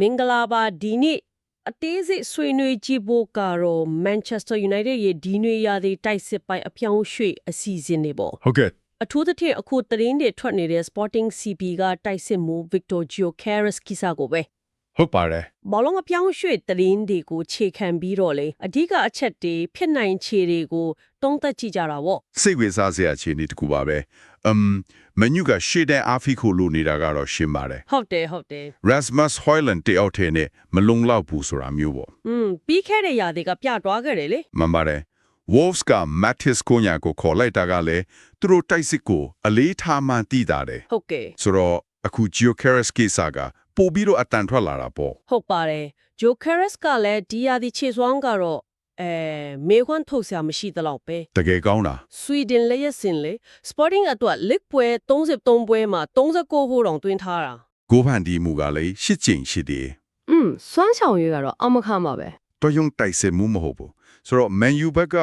မင်္ဂလာပါဒီနေ့အသေးစိတ်ဆွေးနွေးကြည့်ဖို့ကတော့ Manchester United ရဲ့ဒီနွေရာသီတိုက်စစ်ပိုင်အပြောင်းရွှေ့အစီအစဉ်တွေပေါ့ဟုတ်ကဲ့အထူးသဖြင့်အခုသတင်းတွေထွက်နေတဲ့ Sporting CP ကတိုက်စစ်မှု Victor Gyokeres ကိစ္စကိုပဲ ဟုတ်ပါတယ်ဘောလုံးအပြောင်းရွှေ့သတင်းတွေကိုခြေခံပြီးတော့လေအဓိကအချက်တွေဖြစ်နိုင်ခြေတွေကိုတုံးသက်ကြည့်ကြတာပေါ့စိတ်ဝင်စားစရာအခြေအနေတစ်ခုပါပဲအမ်မန်ယူကရှေ့တဲ့အာဖီကိုလိုနေတာကတော့ရှင်းပါတယ်ဟုတ်တယ်ဟုတ်တယ် Rasmus Højlund တယောက်ထဲနဲ့မလုံလောက်ဘူးဆိုတာမျိုးပေါ့อืมပြီးခဲ့တဲ့ရာသီကပြသွားခဲ့တယ်လေမှန်ပါတယ် Wolves က Matis Cunha ကိုခေါ်လိုက်တာကလည်းသူတို့တိုက်စစ်ကိုအလေးထားမှတည်တာတယ်ဟုတ်ကဲ့ဆိုတော့အခု Gyökeres ကိစ္စက ပို့ပြီးတော့အတန်ထွက်လာတာပေါ့ဟုတ်ပါတယ်ဂျိုကရက်စ်ကလည်းဒီယာဒီခြေစွမ်းကတော့အဲမေခွန်းထုတ်ဆရာမရှိသလောက်ပဲတကယ်ကောင်းတာဆွီဒင်လည်းရစင်လေစပေါ်တင်းအတွက် lig ပွဲ33ပွဲမှာ39ဟိုတောင်တွင်းထားတာကိုဖန်ဒီမူကလည်းရှစ်ကျင်ရှိသေးတယ်อืมစွမ်းဆောင်ရွေးကတော့အမခမှာပဲတော်ရုံတိုက်စစ်မှုမဟုတ်ဘူးဆိုတော့ Man U ဘက်က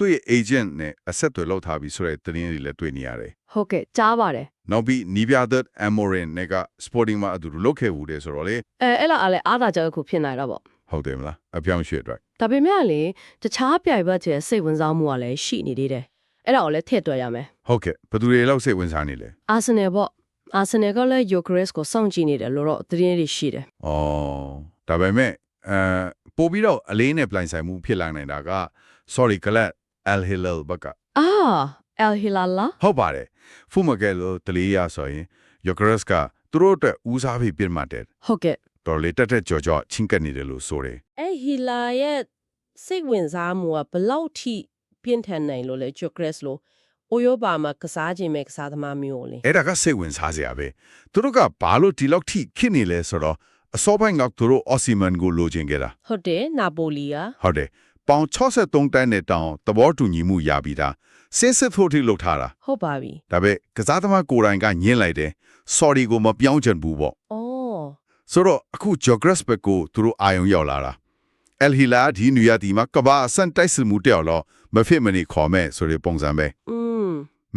သူ့ရဲ့ agent နဲ့အဆက်အသွယ်လုပ်ထားပြီးဆိုတဲ့သတင်းတွေလည်းတွေ့နေရတယ်ဟုတ်ကဲ့ကြားပါတယ်နောက်ပြီးနီးပြသက် Amorin နဲ့က Sporting မှာအတူတူလုပ်ခဲ့ဘူးတယ်ဆိုတော့လေအဲအဲ့လားအဲ့လဲအားသာကြောက်ခုဖြစ်နိုင်တော့ပေါ့ဟုတ်တယ်မလားအပြောင်းရွှေ့အတွက်ဒါပေမဲ့လေတခြားပြိုင်ဘက်ကျစိတ်ဝင်စားမှုကလည်းရှိနေသေးတယ်အဲ့ဒါကိုလည်းထည့်တွက်ရမယ်ဟုတ်ကဲ့ဘယ်သူတွေလောက်စိတ်ဝင်စားနေလဲအာဆင်နယ်ပေါ့အာဆင်နယ်ကလည်းယိုကရက်စ်ကိုစောင့်ကြည့်နေတယ်လို့တော့သတင်းတွေရှိတယ်။အော်ဒါပေမဲ့အဲပို့ပြီးတော့အလေးနဲ့ပြိုင်ဆိုင်မှုဖြစ်လာနိုင်တာက sorry ကလတ် Al Hilal ဘက်ကအာအယ်ဟီလာလာဟုတ်ပါတယ်ဖူမကဲလို့တလီယာဆိုရင် Yokeres ကသူတို့အတွက်ဦးစားပေးပြင်မှတယ်ဟုတ်ကဲ့တော်လေးတက်တက်ကြော်ကြော်ချင်းကပ်နေတယ်လို့ဆိုတယ်အဲ့ဟီလာရဲ့စိတ်ဝင်စားမှုကဘယ်လောက်ထိပြင်းထန်နိုင်လို့လဲဂျိုကရက်စ်လို့အိုယိုဘာမှာကစားခြင်းမဲ့ကစားသမားမျိုးလေအဲ့ဒါကစိတ်ဝင်စားစရာပဲသူတို့ကဘာလို့ဒီလောက်ထိခစ်နေလဲဆိုတော့အစောပိုင်းကသူတို့ Osimhen ကိုလိုချင်ခဲ့တာဟုတ်တယ်နာပိုလီကဟုတ်တယ် ပေါင်63တန်းနဲ့တောင်သဘောတူညီမှုရပြီးသားစစ်စစ်ဖို့ထိလုပ်ထားတာဟုတ်ပါပြီဒါပေမဲ့ကစားသမားကိုယ်တိုင်ကညှင်းလိုက်တယ် sorry ကိုမပြောင်းချင်ဘူးပေါ့အော်ဆိုတော့အခု geograph ဘက်ကိုသူတို့အာယုံရောက်လာတာ El Hilal ဒီနူရတီမှာကဘာအစန်တိုက်စမှုတက်အောင်လို့မဖြစ်မနေခေါ်မဲ့ဆိုတဲ့ပုံစံပဲอืม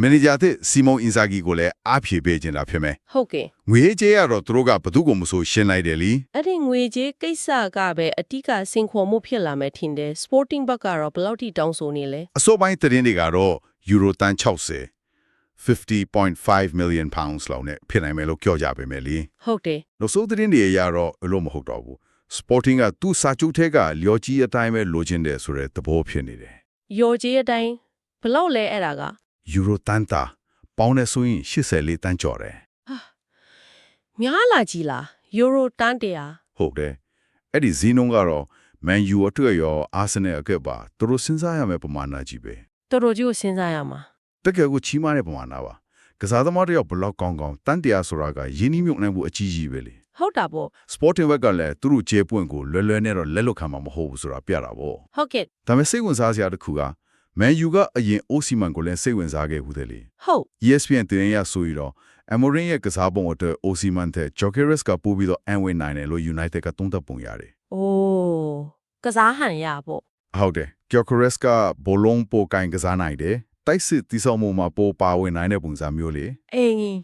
မန်နေဂျာတဲ့စီမုန်အင်ဇာဂီကိုလည်းအားဖြည့်ပေးခြင်းတာဖြစ်မယ်ဟုတ်ကဲ့ငွေကြေးကတော့သူတို့ကဘသူ့ကိုမဆိုရှင်းလိုက်တယ်လीအဲ့ဒီငွေကြေးကိစ္စကပဲအတိကစင်ခေါ်မှုဖြစ်လာမယ်ထင်တယ် sporting ဘက်ကတော့ဘယ်လောက်ထိတောင်းဆိုနေလဲအစိုးပိုင်းသတင်းတွေကတော့ euro တန်60 50.5 million pounds လောက်နဲ့ဖြစ်နိုင်မယ်လို့ပြောကြပေမဲ့လीဟုတ်တယ်နောက်ဆုံးသတင်းတွေအရတော့အလို့မဟုတ်တော့ဘူး Sporting ကသူ့စာချုပ်ထဲကလျော်ကြီးအတိုင်းပဲလိုချင်တယ်ဆိုတဲ့သဘောဖြစ်နေတယ်ယော်ကြေးအတိုင်းဘယ်လောက်လဲအဲ့ဒါက Euro တန်တာပေါင်းနေဆိုရင်84တန်းကျော်တယ်များလာကြီးလားယူရိုတန်တရာဟုတ်တယ်အဲ့ဒီဇီနုံကတော့ Man U အတွက်ရော Arsenal အတွက်ပါသူတို့စဉ်းစားရမယ့်ပမာဏကြီးပဲတော်တော်ကြီးကိုစဉ်းစားရမှာတကယ်ကိုချီးမားတဲ့ပမာဏပါကစားသမားတွေရောဘယ်လောက်ကောင်းကောင်းတန်တရားဆိုတာကယင်းနှိမ့်မြုပ်နှံမှုအကြီးကြီးပဲလေဟုတ်တာပေါ့ Sporting ဘက်ကလည်းသူတို့ခြေပွင့်ကိုလွယ်လွယ်နဲ့တော့လက်လွတ်ခံမှာမဟုတ်ဘူးဆိုတာပြတာပေါ့ဟုတ်ကဲ့ဒါပေမဲ့စိတ်ဝင်စားစရာတစ်ခုက Man U ကအရင် Osimhen ကိုလည်းစိတ်ဝင်စားခဲ့ဘူးတယ်လေဟုတ် ESPN တင်ရဆိုပြီးတော့ Amorin ရဲ့ကစားပုံအတွက် Osimhen တဲ့ Jokeres ကပို့ပြီးတော့အန်ဝင်နိုင်တယ်လို့ United ကသုံးသပ်ပုံရတယ်အိုးကစားဟန်ရပေါ့။ဟုတ်တယ် Jokeres ကဘောလုံးပိုကင်ကစားနိုင်တယ်။တိုက်စစ်တိဆောက်မှုမှာပိုပါဝင်နိုင်တဲ့ပုံစံမျိုးလေအေး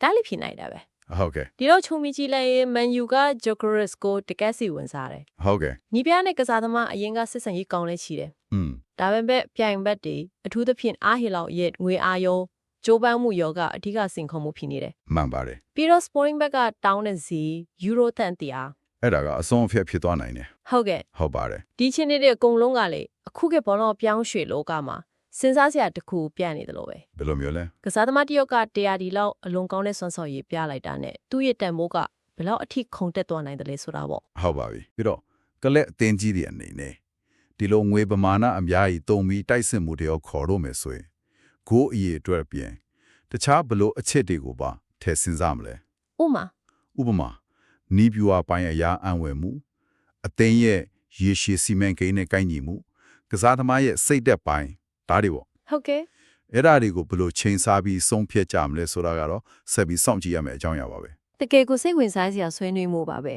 ဒါလေးဖြစ်နိုင်တာပဲ။ဟုတ်ကဲ့ဒီတော့ချုံမီကြီးလိုက်မန်ယူကဂျိုကရက်စ်ကိုတကက်စီဝင်စားတယ်ဟုတ်ကဲ့ညီပြနဲ့ကစားသမားအရင်ကစစ်စံရေးကောင်းလဲချီတယ်။อืมဒါပေမဲ့ပြိုင်ဘက်တွေအထူးသဖြင့်အားဟီလောက်ရဲ့ငွေအားရောဂျိုးပန်းမှုရောကအဓိကစင်ခေါ်မှုဖြစ်နေတယ်မှန်ပါတယ်ပြီးတော့ sporting ဘက်ကတောင်းတဲ့စီယူရိုတန်တရာ။အဲ့ဒါကအဆုံးအဖြတ်ဖြစ်သွားနိုင်တယ်ဟုတ်ကဲ့။ဟုတ်ပါတယ်ဒီချင်းတွေအကုန်လုံးကလေအခုကဘောလုံးပြောင်းရွှေ့လောကမှာစဉ်းစားစရာတစ်ခုပြနေတယ်လို့ပဲ။ဘယ်လိုမျိုးလဲကစားသမားတစ်ယောက်ကတရားဒီလောက်အလွန်ကောင်းတဲ့စွမ်းဆောင်ရည်ပြလိုက်တာနဲ့သူ့ရဲ့တန်ဖိုးကဘယ်လောက်အထိခုန်တက်သွားနိုင်တယ်လဲဆိုတာပေါ့။ဟုတ်ပါပြီ။ပြီးတော့ကလက်အသင်းကြီးတွေအနေနဲ့ ဒီလိုငွေပမာဏအများကြီးတုံပြီးတိုက်စစ်မှုတွေရောခေါ်တော့မယ်ဆိုရင်ဂိုးအရေးအတွက်ပြင်တခြားဘလို့အချက်တွေကိုပါထည့်စဉ်းစားမလဲ။ဥမာဥပမာနီးပြူအပိုင်းအရာအံဝယ်မှုအသိန်းရဲ့ရေရှည်စီမံကိန်းနဲ့ကိုင်းညီမှုကစားသမားရဲ့စိတ်သက်ပိုင်းဒါတွေပေါ့ဟုတ်ကဲ့အဲ့ဒါတွေကိုဘယ်လိုချိန်ဆပြီးဆုံးဖြတ်ကြမလဲဆိုတာကတော့ဆက်ပြီးစောင့်ကြည့်ရမယ့်အကြောင်းအရာပါပဲတကယ်ကိုစိတ်ဝင်စားစရာဆွေးနွေးမှုပါပဲ